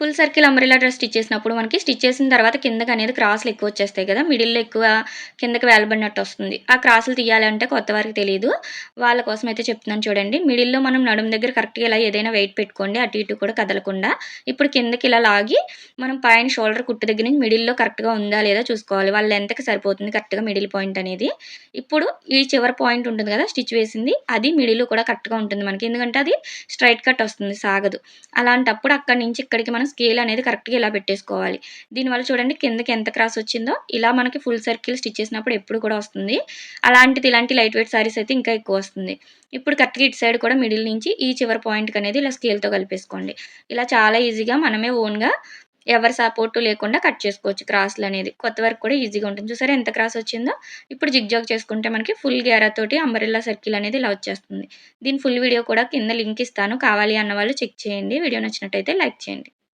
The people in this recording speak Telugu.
Full circle umbrella dress stitch చేసినప్పుడు మనకి స్టిచ్ చేసిన తర్వాత కిందకి అనేది క్రాసులు ఎక్కువ వచ్చేస్తాయి కదా. మిడిల్లో ఎక్కువ కిందకి వేలబడినట్టు వస్తుంది. ఆ క్రాసులు తీయాలంటే కొత్త వారికి తెలియదు. వాళ్ళ కోసం అయితే చెప్తున్నాను చూడండి. మిడిల్లో మనం నడుము దగ్గర కరెక్ట్గా ఇలా ఏదైనా వెయిట్ పెట్టుకోండి. అటు ఇటు కూడా కదలకుండా ఇప్పుడు కిందకి ఇలా లాగి మనం పైన షోల్డర్ కుట్టు దగ్గర నుంచి మిడిల్లో కరెక్ట్గా ఉందా లేదా చూసుకోవాలి. వాళ్ళ ఎంతకి సరిపోతుంది కరెక్ట్గా మిడిల్ పాయింట్ అనేది. ఇప్పుడు ఈ చివరి పాయింట్ ఉంటుంది కదా స్టిచ్ వేసింది. అది మిడిల్ కూడా కరెక్ట్గా ఉంటుంది మనకి. ఎందుకంటే అది స్ట్రైట్ కట్ వస్తుంది సాగదు. అలాంటప్పుడు అక్కడి నుంచి ఇక్కడికి మనం మనం స్కేల్ అనేది కరెక్ట్గా ఇలా పెట్టేసుకోవాలి? దీనివల్ల చూడండి కిందకి ఎంత క్రాస్ వచ్చిందో ఇలా మనకి ఫుల్ సర్కిల్ స్టిచ్ చేసినప్పుడు ఎప్పుడు కూడా వస్తుంది. అలాంటిది ఇలాంటి లైట్ వెయిట్ సారీస్ అయితే ఇంకా ఎక్కువ వస్తుంది. ఇప్పుడు కరెక్ట్గా ఇటు సైడ్ కూడా మిడిల్ నుంచి ఈ చివరి పాయింట్కి అనేది ఇలా స్కేల్తో కలిపేసుకోండి. ఇలా చాలా ఈజీగా మనమే ఓన్గా ఎవరి సపోర్టు లేకుండా కట్ చేసుకోవచ్చు క్రాస్లు అనేది. కొత్త వరకు కూడా ఈజీగా ఉంటుంది. చూసారా ఎంత క్రాస్ వచ్చిందో? ఇప్పుడు జిగ్జాగ్ చేసుకుంటే మనకి ఫుల్ గ్యారా తోటి అంబరిల్లా సర్కిల్ అనేది ఇలా వచ్చేస్తుంది. దీని ఫుల్ వీడియో కూడా కింద లింక్ ఇస్తాను. కావాలి అన్న వాళ్ళు చెక్ చేయండి. వీడియో నచ్చినట్టయితే లైక్ చేయండి.